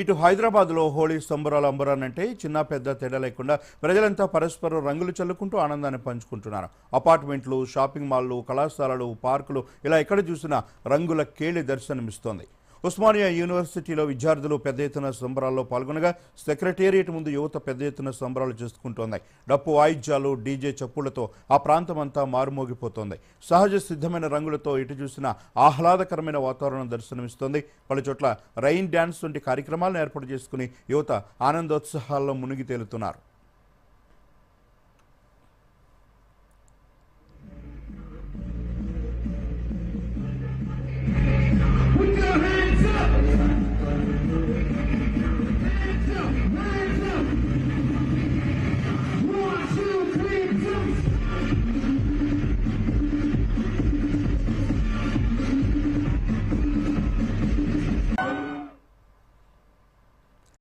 ఇటు హైదరాబాద్లో హోళీ సంబరాలు అంబరానంటే చిన్న పెద్ద తేడా లేకుండా ప్రజలంతా పరస్పరం రంగులు చల్లుకుంటూ ఆనందాన్ని పంచుకుంటున్నారు. అపార్ట్మెంట్లు షాపింగ్ మాల్లు కళాశాలలు పార్కులు ఇలా ఎక్కడ చూసినా రంగుల కేళి దర్శనమిస్తోంది. ఉస్మానియా యూనివర్సిటీలో విద్యార్థులు పెద్ద ఎత్తున సంబరాల్లో పాల్గొనగా సెక్రటేరియట్ ముందు యువత పెద్ద ఎత్తున సంబరాలు చేసుకుంటోంది. డప్పు వాయిద్యాలు డీజే చప్పులతో ఆ ప్రాంతమంతా మారుమోగిపోతోంది. సహజ సిద్ధమైన రంగులతో ఇటు చూసిన ఆహ్లాదకరమైన వాతావరణం దర్శనమిస్తోంది. పలు చోట్ల రైన్ డ్యాన్స్ వంటి కార్యక్రమాలను ఏర్పాటు చేసుకుని యువత ఆనందోత్సాహాల్లో మునిగి తేలుతున్నారు.